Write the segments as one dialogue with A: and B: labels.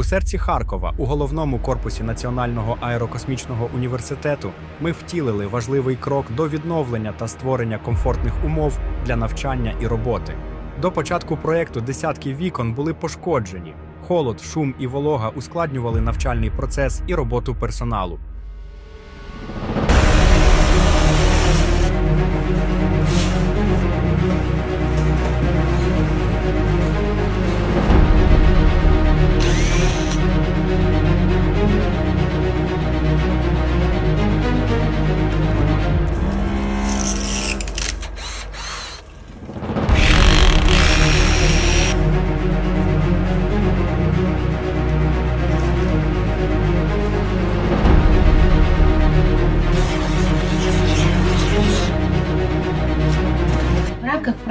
A: У серці Харкова, у головному корпусі Національного аерокосмічного університету, ми втілили важливий крок до відновлення та створення комфортних умов для навчання і роботи. До початку проекту десятки вікон були пошкоджені. Холод, шум і волога ускладнювали навчальний процес і роботу персоналу.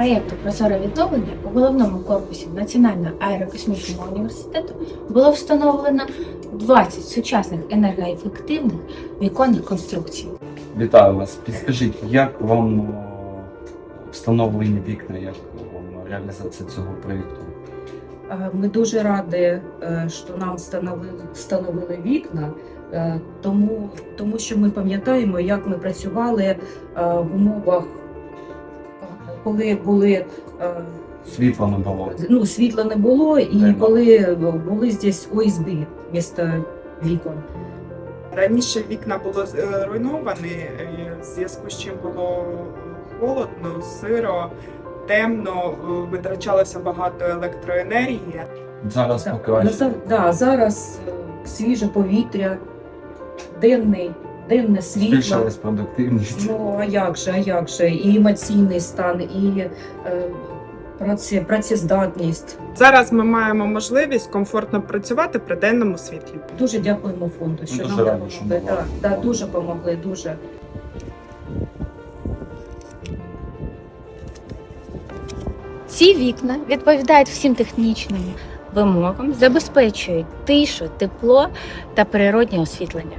B: Проєкту Прозоре відновлення у головному корпусі Національного аерокосмічного університету було встановлено 20 сучасних енергоефективних віконних конструкцій.
C: Вітаю вас. Підскажіть, як вам е, встановлені вікна, як вам реалізація цього проєкту?
D: Е, Ми дуже раді, е, що нам встановили, встановили вікна, тому, тому що ми пам'ятаємо, як ми працювали в умовах, коли були е,
C: Світла не було.
D: ну, світла не було, і
C: Нема.
D: коли були здесь ОСБ вмісто вікон.
E: Раніше вікна були е, руйновані, е, в зв'язку з чим було холодно, сиро, темно, е, витрачалося багато електроенергії.
C: Зараз
D: Так, да, зараз е, свіже повітря, денний, денне світло.
C: Збільшилась продуктивність.
D: Ну а як же, а як же? І емоційний стан, і е, праці, працездатність.
E: Зараз ми маємо можливість комфортно працювати при денному світлі.
D: Дуже дякуємо фонду, що
C: Дуже
D: нам
C: раді, допомогли.
D: Да, да, дуже допомогли, дуже.
B: Ці вікна відповідають всім технічним вимогам, забезпечують тишу, тепло та природнє освітлення.